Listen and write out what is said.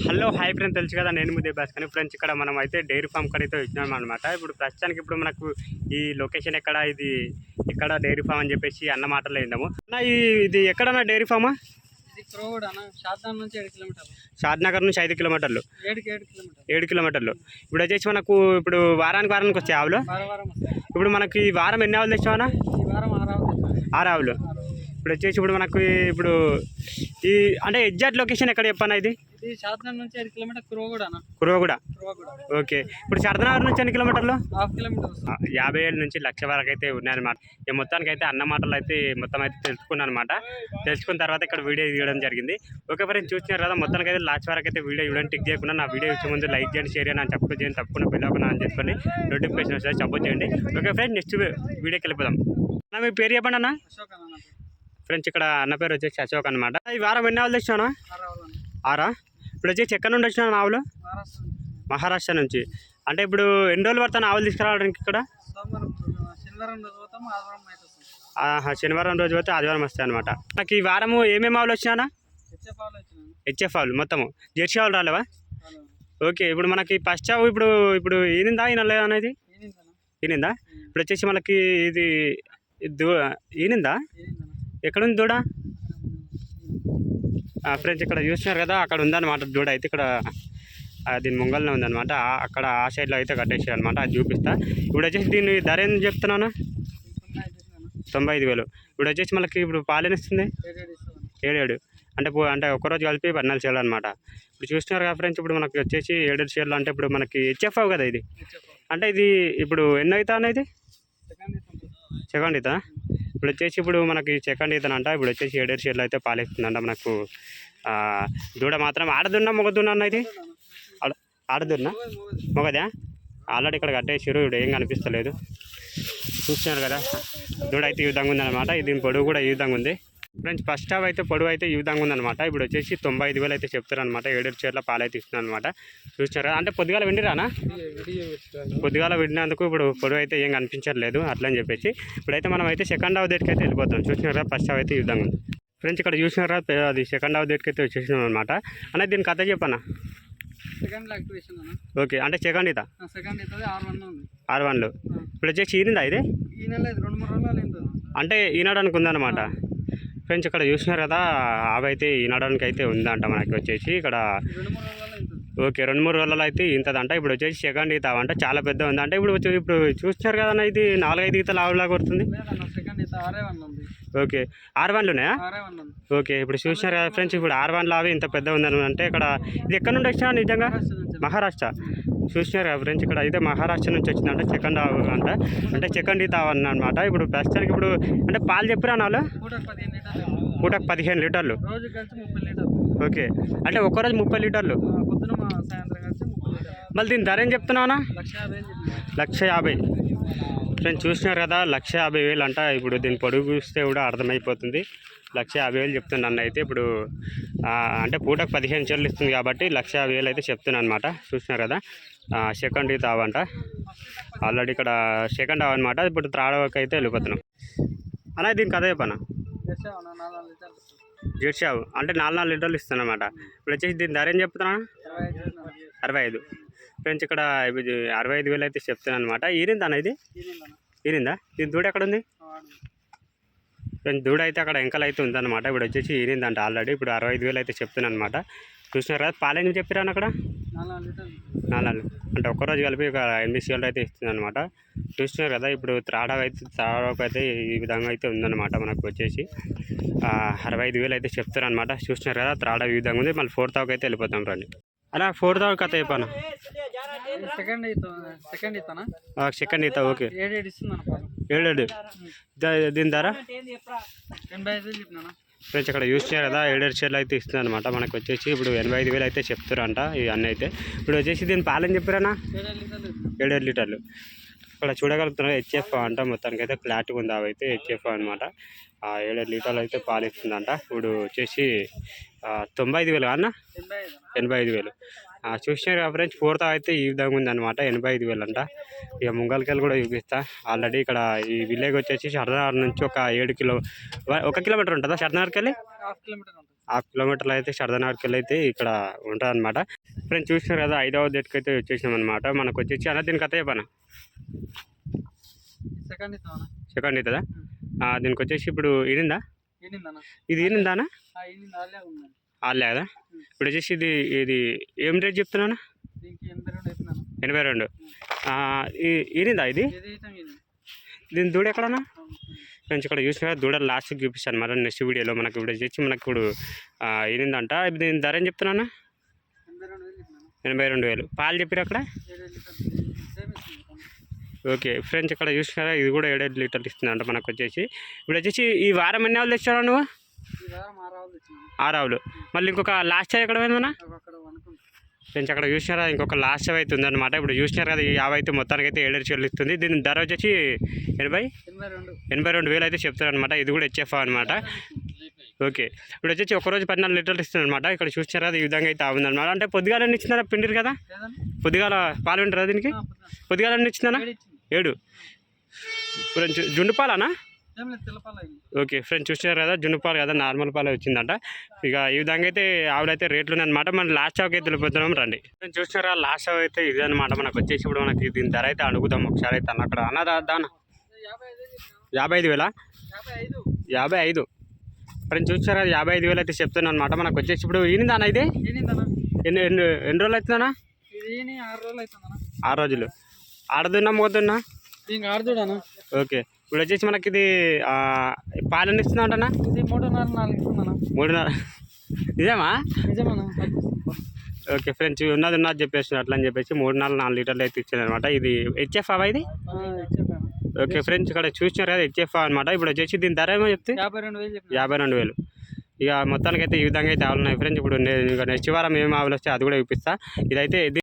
Hello hi friend తెలుసు కదా నేను ముద్దే బాస్ కానీ ఫ్రెండ్స్ ఇక్కడ మనం అయితే డైరీ ఫామ్ కడితే వచ్చినాం అనమాట ఇప్పుడు ప్రస్తుతానికి ఇప్పుడు మనకు ఈ లొకేషన్ ఎక్కడ ఇది ఎక్కడ డైరీ ఫామ్ అని చెప్పేసి అన్న మాటలు విందాము. అన్న ఈ ఇది ఎక్కడన్నా డైరీ ఫామా? షాద్నగర్ నుంచి ఐదు కిలోమీటర్లు. ఏడు కిలోమీటర్లు. ఇప్పుడు వచ్చేసి మనకు ఇప్పుడు వారానికి వారానికి వచ్చే ఆవులు? ఇప్పుడు మనకి ఈ వారం ఎన్ని ఆవులు తెచ్చామన్నా ఈ వారం ఆరావు ఆరు ఆవులు. ఇప్పుడు వచ్చేసి ఇప్పుడు మనకు ఇప్పుడు ఈ అంటే ఎగ్జాక్ట్ లొకేషన్ ఎక్కడ చెప్పానా ఇది? ఇది శాతం నుంచి ఏడు కిలోమీటర్ కురవగూడ క్రోగూడ ఓకే. ఇప్పుడు షాద్నగర్ నుంచి ఎన్ని కిలోమీటర్లు? హాఫ్ కిలోమీటర్ యాభై ఏళ్ళ నుంచి లక్ష వరకు అయితే ఉన్నాయన్నమాట. ఇక మొత్తానికి అయితే అన్న మాటలు అయితే మొత్తం అయితే తెలుసుకున్నాను అనమాట తెలుసుకున్న తర్వాత ఇక్కడ వీడియో తీయడం జరిగింది. ఓకే ఫ్రెండ్స్ చూసినారు కదా మొత్తానికి అయితే లాస్ట్ వరకు అయితే వీడియో చూడండి టిక్ చేయకుండా నా వీడియో ఇచ్చే ముందు లైక్ చేయండి షేర్ చేయండి అని తప్పకుండా చేయండి తప్పకుండా బెల్ అని చెప్పండి నోటిఫికేషన్ వస్తే సపోర్ట్ చేయండి. ఓకే ఫ్రెండ్స్ నెక్స్ట్ వీడియోకి వెళ్ళిపోదాం. అన్న మీ పేరు చెప్పండి అన్న. ఫ్రెండ్స్ ఇక్కడ అన్న పేరు వచ్చేసి అశోక్ అనమాట ఈ వారం ఎన్ని ఆవులు తెచ్చానా ఆరా? ఇప్పుడు వచ్చేసి ఎక్కడ నుండి వచ్చినా ఆవులు? మహారాష్ట్ర నుంచి. అంటే ఇప్పుడు ఎన్ని రోజులు పడుతుంది ఆవులు తీసుకురావడానికి ఇక్కడ? శనివారం రోజు ఆదివారం పోతే ఆదివారం వస్తాయి అనమాట నాకు ఈ వారము ఏమేమి ఆవులు వచ్చినా హెచ్ఎఫ్ ఆవులు మొత్తము. జెర్సీ ఆవులు రాలేవా? ఓకే ఇప్పుడు మనకి ఫస్ట్ ఆవు ఇప్పుడు ఇప్పుడు ఈనిందా ఈనలేదా అనేది? ఈనిందా? ఇప్పుడు వచ్చేసి మనకి ఇది దూ ఈనిందా? ఎక్కడుంది దూడ? ఫ్రెండ్స్ ఇక్కడ చూస్తున్నారు కదా అక్కడ ఉందన్నమాట దూడ. అయితే ఇక్కడ దీని ముంగల్నే ఉందన్నమాట. అక్కడ ఆ సైడ్లో అయితే కట్టేసారు అనమాట అది చూపిస్తా. ఇప్పుడు వచ్చేసి దీని ధర ఏం చెప్తున్నాను తొంభై ఐదు వేలు. ఇప్పుడు వచ్చేసి మనకి ఇప్పుడు పాలనిస్తుంది ఏడేడు అంటే పో- అంటే ఒక్కరోజు కలిపి పద్నాలుగు షేర్లు అనమాట ఇప్పుడు చూస్తున్నారు కదా ఫ్రెండ్స్ ఇప్పుడు మనకి వచ్చేసి ఏడేడు షేర్లు అంటే ఇప్పుడు మనకి హెచ్ఎఫ్ కదా ఇది. అంటే ఇది ఇప్పుడు ఎన్నో అవుతా అనేది సెకండ్ ఈత ఇప్పుడు వచ్చేసి ఇప్పుడు మనకి సెకండ్ ఈతనంట ఇప్పుడు వచ్చేసి ఏడేడు షేర్లు అయితే పాలేస్తుందంట మనకు. దూడ మాత్రం ఆడదున్నా మొగదున్నా అన్న ఇది? ఆడ ఆడదున్నా? మొగదా? ఆల్రెడీ ఇక్కడ కట్టేసారు ఇప్పుడు ఏం కనిపిస్తలేదు. చూస్తున్నారు కదా? దూడ అయితే ఈ విధంగా ఉందన్నమాట. ఇది పొడవు కూడా ఈ విధంగా ఉంది. ఫ్రెండ్స్ ఫస్ట్ హాఫ్ అయితే పొడవు అయితే ఈ విధంగా ఉందన్నమాట. ఇప్పుడు వచ్చేసి తొంభై ఐదు వేలు అయితే చెప్తారు అనమాట ఏడేడు చీరల పాలు అయితే ఇస్తున్నాను అనమాట చూస్తున్నారు కదా అంటే పొద్దుగాల వెండిరానా? పొద్దుగాల విడినందుకు ఇప్పుడు పొడవు అయితే ఏం కనిపించట్లేదు అట్లా అని చెప్పేసి. ఇప్పుడైతే మనం అయితే సెకండ్ హాఫ్ డేట్కి అయితే వెళ్ళిపోతాం చూసినారా ఫస్ట్ హాఫ్ అయితే ఈ విధంగా ఉంది. ఫ్రెండ్స్ ఇక్కడ చూసినారా అది సెకండ్ హాఫ్ డేట్కి అయితే వచ్చేసినాం అనమాట అన్న దీని కథ చెప్పనా? ఓకే అంటే సెకండ్ అవుతుంది ఆరు వన్లు ఇప్పుడు వచ్చేసి ఈనిందా ఇది? ఈ ఇది అంటే ఈనాడానికి ఉందన్నమాట ఫ్రెండ్స్ ఇక్కడ చూసినారు కదా అవి అయితే ఈనాడానికి అయితే ఉందంట మనకి వచ్చేసి ఇక్కడ. ఓకే రెండు మూడు రోజులలో అయితే ఇంతదంట ఇప్పుడు వచ్చేసి సెకండ్ ఈత చాలా పెద్ద ఉంది అంటే ఇప్పుడు వచ్చి- ఇప్పుడు చూస్తున్నారు కదా ఇది నాలుగైదు ఈత ఆవులా కొడుతుంది. ఓకే ఆర్ వన్లు ఉన్నాయా ఓకే ఇప్పుడు చూసినారు కదా ఫ్రెండ్స్ ఇప్పుడు ఆర్ వన్లు అవి ఇంత పెద్ద ఉందని అంటే ఇక్కడ ఇది ఎక్కడ నుండి వచ్చినా నిజంగా? మహారాష్ట్ర. చూసినారు ఫ్రెండ్స్ ఇక్కడ. అయితే మహారాష్ట్ర నుంచి వచ్చిందంటే సెకండ్ ఆవు అంట. అంటే సెకండ్ ఈత అనమాట ఇప్పుడు ప్రస్తుతానికి ఇప్పుడు అంటే పాలు చెప్పిరా నాలో? పూట పదిహేను లీటర్లు పూటకు పదిహేను లీటర్లు. ఓకే. అంటే ఒక్కరోజు ముప్పై లీటర్లు. ఆ, పొద్దున మా సాయంత్రం కలిసి ముప్పై లీటర్లు. మళ్ళీ దీని ధర ఏం చెప్తున్నావునా? లక్ష యాభై. ఫ్రెండ్స్ చూసినారు కదా లక్ష యాభై వేలు అంట. ఇప్పుడు దీని పొడుగు చూస్తే కూడా అర్థమైపోతుంది. లక్ష యాభై వేలు చెప్తున్నాను అయితే ఇప్పుడు అంటే పూటకు పదిహేను చెల్లు ఇస్తుంది కాబట్టి లక్ష యాభై వేలు అయితే చెప్తున్నాను అనమాట చూసినారు కదా సెకండ్ ఇది అవంట ఆల్రెడీ ఇక్కడ సెకండ్ అవన్నమాట ఇప్పుడు త్రాడవకైతే వెళ్ళిపోతున్నాం. అలా దీనికి అదే పన? దశ అంటే నాలుగు నాలుగు లీటర్లు ఇస్తానమాట ఇప్పుడు వచ్చేసి దీని ధర ఏం చెప్తున్నా? చెప్తున్నాను. అరవై ఐదు. ఫ్రెండ్స్ ఇక్కడ అరవై ఐదు వేలు అయితే చెప్తున్నాను అనమాట ఈరిందా ఇది? ఈరిందా? దీని దూడ ఎక్కడ ఉంది ఫ్రెండ్స్ దూడ అయితే అక్కడ ఎంకలు అయితే ఉందన్నమాట. ఇప్పుడు వచ్చేసి ఈరిందంట ఆల్రెడీ. ఇప్పుడు అరవై ఐదు వేలు అయితే చెప్తున్నాను అనమాట చూసినారు కదా పాలేని చెప్పిరాను అక్కడ? నాలుగు అంటే ఒక్కరోజు కలిపి ఒక ఎనిమిది సీట్లు అయితే ఇస్తుంది అనమాట చూస్తున్నారు కదా ఇప్పుడు త్రాడా అయితే త్రాడకు అయితే ఈ విధంగా అయితే ఉందన్నమాట మనకు వచ్చేసి. అరవై ఐదు వేలు అయితే చెప్తారు అనమాట చూస్తున్నారు కదా త్రాడా ఈ విధంగా ఉంది. మళ్ళీ ఫోర్త్ హాక్ అయితే వెళ్ళిపోతాం రండి. అలా ఫోర్త్ హాక్ కథ చెప్పాను? సెకండ్ సెకండ్ ఇతనా సెకండ్ ఈత ఓకే. ఏడు ఏడు ఇస్తుంది పాలు ఏడేడు దీని ధర? ఎనభై ఐదు ఫ్రెండ్స్ ఇక్కడ యూస్ చేయాలి కదా ఏడేడు షేర్లు అయితే ఇస్తుంది అనమాట మనకు వచ్చేసి. ఇప్పుడు ఎనభై ఐదు వేలు అయితే చెప్తారంట ఈ అన్న అయితే. ఇప్పుడు వచ్చేసి దీని పాలని చెప్పారనా ఏడు లీటర్లు ఇస్తుంది. ఏడేడు లీటర్లు. ఇక్కడ చూడగలుగుతున్నారు హెచ్ఎఫ్ అంట మొత్తానికి అయితే క్లారిటీ ఉంది. అవి అయితే హెచ్ఎఫ్ అనమాట ఆ ఏడేడు లీటర్లు అయితే పాలు ఇస్తుందంట. ఇప్పుడు వచ్చేసి తొంభై ఐదు వేలు అన్న ఎనభై ఐదు వేలు. కదా ఫ్రెండ్స్ ఫోర్త్ అయితే ఈ విధంగా ఉందన్నమాట ఎనభై ఐదు వేలు అంట ఇక ముంగల్కెళ్ళి కూడా చూపిస్తా. ఆల్రెడీ ఇక్కడ ఈ విలేజ్ వచ్చేసి షర్నగర్ నుంచి ఒక ఏడు కిలో ఒక కిలోమీటర్ ఉంటుందా షర్నగర్కి వెళ్ళి హాఫ్ కిలోమీటర్ ఉంటుంది. హాఫ్ కిలోమీటర్లు అయితే సరదానాడికి వెళ్ళి అయితే ఇక్కడ ఉంటుంది అనమాట ఫ్రెండ్స్ చూసినారు కదా ఐదవ డేట్కి అయితే వచ్చేసినాం అనమాట మనకు వచ్చేసి అన్న దీనికి అదే పన? సెకండ్ అవుతుందా దీనికి వచ్చేసి ఇప్పుడు ఏంటిందన్నా ఇది ఏంటింది అల్లే కదా? ఇప్పుడు వచ్చేసి ఇది ఇది ఏం రేట్ చెప్తున్నానా? ఎనభై రెండు. ఈనిందా ఇది? దీని దూడ ఎక్కడన్నా? ఫ్రెండ్స్ ఇక్కడ చూసిన దూడ లాస్ట్కి చూపిస్తాను. మరి నెక్స్ట్ వీడియోలో మనకి ఇప్పుడు వచ్చేసి మనకి ఇప్పుడు ఈనిందంట. ఇప్పుడు దీని ధర ఏం చెప్తున్నానా? ఎనభై రెండు వేలు పాలు చెప్పారు అక్కడ? ఓకే ఫ్రెండ్స్ ఇక్కడ చూసినారా ఇది కూడా ఏడేడు లీటర్లు ఇస్తుందంట మనకు వచ్చేసి. ఇప్పుడు వచ్చేసి ఈ వారం ఎన్ని ఆవులు తెచ్చారా నువ్వు? ఆరావులు మళ్ళీ ఇంకొక లాస్ట్ ఎక్కడ పోయిందన్నా ఫ్రెండ్స్ అక్కడ చూసినారా? ఇంకొక లాస్ట్ అయితే ఉందన్నమాట. ఇప్పుడు చూసినారు కదా ఈ యాభై అయితే మొత్తానికి అయితే ఏడేడు చెల్లిస్తుంది దీని ధర వచ్చేసి ఎనభై? ఎనభై రెండు. ఎనభై రెండు వేలు అయితే చెప్తారనమాట ఇది కూడా హెచ్ఎఫ్ అనమాట ఓకే. ఇప్పుడు వచ్చేసి ఒక రోజు పద్నాలుగు లీటర్లు ఇస్తుంది అనమాట ఇక్కడ చూసినారా? అది ఈ విధంగా అయితే ఉందన్నమాట అంటే పొద్దుగాల ఎన్ని ఇచ్చినారా? పిండిరు కదా? పొద్దుగాల పాలు ఉంటారా దీనికి? పొద్దుగాల. ఎన్ని ఇచ్చిందనా ఏడు ఏడు. ఫ్రెండ్స్ జుండు పాలనా? ఓకే ఫ్రెండ్స్ చూసినారు కదా జున్ను పాలు కదా నార్మల్ పాలు వచ్చిందంట. ఇక ఈ విధంగా అయితే ఆవిడైతే రేట్లు ఉన్నాయన్నమాట. మన లాస్ట్ షాప్ అయితే వెళ్ళిపోతున్నాం రండి. ఫ్రెండ్స్ చూసినారా లాస్ట్ షాప్ అయితే ఇది అనమాట మనకు వచ్చేసి ఇప్పుడు మనకి దీని ధర అయితే అడుగుదాం ఒకసారి అయితే అన్న. అక్కడ అన్నదా దాన? యాభై ఐదు వేలా? యాభై ఐదు. ఫ్రెండ్స్ చూసారా యాభై ఐదు వేలు అయితే చెప్తాను అనమాట మనకు వచ్చేసి ఇప్పుడు ఈనిందానా ఇది? ఎన్ని ఎన్ని ఎన్ని రోజులు అవుతుందన్నా ఆరు రోజులు ఆరు రోజులు. ఆడదున్నా మోదున్నా దీనికి ఆడుతుడానా ఓకే. ఇప్పుడు వచ్చేసి మనకి ఇది పాలు ఎన్ని ఇస్తుందా అంటనా ఇది మూడున్నర నాలుగు ఇస్తుందన్నా మూడున్నర. నిజమా? ఓకే ఫ్రెండ్స్ ఉన్నది ఉన్నది చెప్పేసి అట్లా అని చెప్పేసి మూడు నాలుగు నాలుగు లీటర్లు అయితే ఇచ్చింది అనమాట ఇది? హెచ్ఎఫ్ అవా ఇది ఓకే ఫ్రెండ్స్ ఇక్కడ చూసినారు కదా హెచ్ఎఫ్ అనమాట ఇప్పుడు వచ్చేసి దీని ధర ఏమో చెప్తే? యాభై రెండు వేలు యాభై రెండు వేలు. ఇక మొత్తానికి అయితే ఈ విధంగా అయితే ఆవులు ఉన్నాయి. ఫ్రెండ్స్ ఇప్పుడు నేను ఇంకా నెక్స్ట్ వారం ఏం ఆవులు వస్తే అది కూడా చూపిస్తా. ఇదైతే ఇది